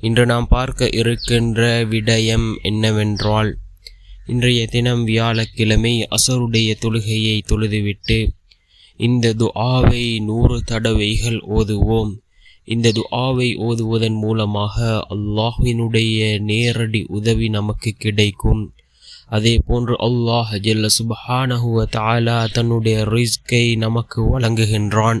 இன்று நாம் பார்க்க இருக்கின்ற விடயம் என்னவென்றால் இன்றைய தினம் வியாழக்கிழமை அசருடைய தொழுகையை தொழுதுவிட்டு இந்த துஆவை நூறு தடவைகள் ஓதுவோம். இந்த துஆவை ஓதுவதன் மூலமாக அல்லாஹினுடைய நேரடி உதவி நமக்கு கிடைக்கும். அதே போன்று அல்லாஹ் ஜெல்ல சுபஹானஹுவ தாலா தன்னுடைய ரிஸ்கை நமக்கு வழங்குகின்றான்.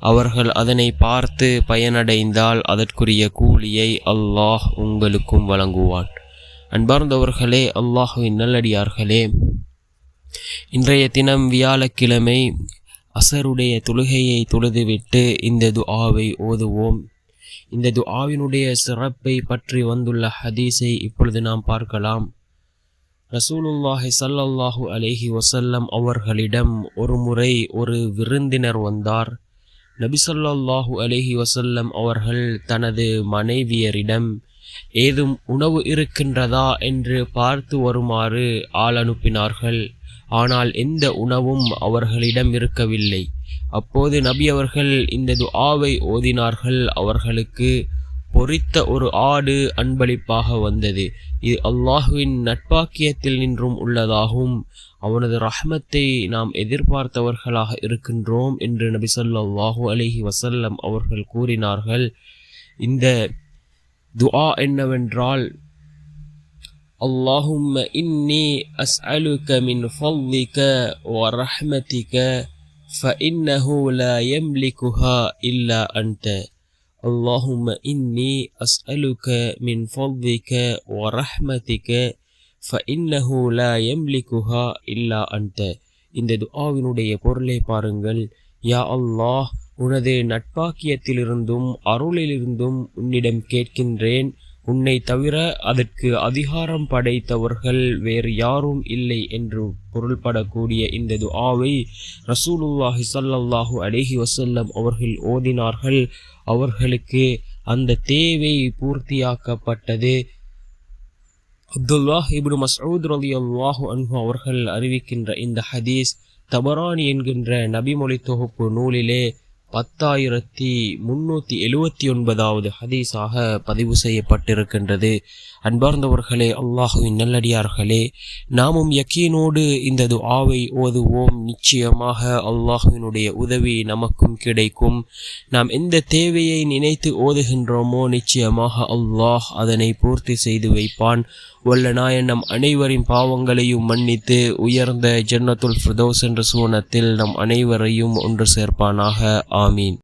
அவர்கள் அதனை பார்த்து பயனடைந்தால் அதற்குரிய கூலியை அல்லாஹ் உங்களுக்கும் வழங்குவான். அன்பார்ந்தவர்களே அல்லாஹுவின் நல்லடியார்களே இன்றைய தினம் வியாழக்கிழமை அசருடைய தொழுகையை தொழுதுவிட்டு இந்த துஆவை ஓதுவோம். இந்த துஆவினுடைய சிறப்பை பற்றி வந்துள்ள ஹதீஸை இப்பொழுது நாம் பார்க்கலாம். ரசூலுல்லாஹி சல்லல்லாஹு அலேஹி வசல்லம் அவர்களிடம் ஒரு முறை ஒரு விருந்தினர் வந்தார். நபிசல்லாஹு அலேஹி வசல்லம் அவர்கள் தனது மனைவியரிடம் ஏதும் உணவு இருக்கின்றதா? என்று பார்த்து வருமாறு ஆள் அனுப்பினார்கள். ஆனால் எந்த உணவும் அவர்களிடம் இருக்கவில்லை. அப்போது நபி அவர்கள் இந்த துஆவை ஓதினார்கள். அவர்களுக்கு பொறித்த ஒரு ஆடு அன்பளிப்பாக வந்தது இது அல்லாஹுவின் நட்பாக்கியத்தில் நின்றும் உள்ளதாகவும் அவனது ரஹமத்தை நாம் எதிர்பார்த்தவர்களாக இருக்கின்றோம் என்று நபி சொல்லாஹு அலிஹி வசல்லம் அவர்கள் கூறினார்கள் இந்த துஆ என்னவென்றால் اللهم إني أسألك من فضلك ورحمتك فإنه لا يملكها إلا أنت اللهم إني أسألك من فضلك ورحمتك فإنه لا يملكها إلا أنت இந்த துஆவினுடைய பொருளை பாருங்கள் யா அல்லாஹ் உனது நட்பாக்கியத்திலிருந்தும் அருளிலிருந்தும் உன்னிடம் கேட்கின்றேன் உன்னை தவிர அதற்கு அதிகாரம் படைத்தவர்கள் வேறு யாரும் இல்லை என்று பொருள்படக்கூடிய இந்த துஆவை ரசூலுல்லாஹி சல்லல்லாஹு அலேஹி வசல்லம் அவர்கள் ஓதினார்கள். அவர்களுக்கு அந்த தேவை பூர்த்தியாக்கப்பட்டது. அப்துல்லாஹ் இப்னு மசூத் அலி அல்லாஹு அன்ஹு அவர்கள் அறிவிக்கின்ற இந்த ஹதீஸ் தபரானி என்கின்ற நபிமொழி தொகுப்பு நூலிலே பத்தாயிரத்தி முன்னூற்றி எழுவத்தி ஒன்பதாவது ஹதீஸாக பதிவு செய்யப்பட்டிருக்கின்றது. அன்பார்ந்தவர்களே அல்லாஹுவின் நல்லடியார்களே நாமும் யக்கீனோடு இந்த ஆவை ஓதுவோம். நிச்சயமாக அல்லாஹுவினுடைய உதவி நமக்கும் கிடைக்கும். நாம் எந்த தேவையை நினைத்து ஓதுகின்றோமோ நிச்சயமாக அல்லாஹ் அதனை பூர்த்தி செய்து வைப்பான். உள்ள நாயன் நம் அனைவரின் பாவங்களையும் மன்னித்து உயர்ந்த ஜன்னத்துல் ஃபிரதோஸ் என்ற சூனத்தில் நம் அனைவரையும் ஒன்று சேர்ப்பானாக. ஆமீன்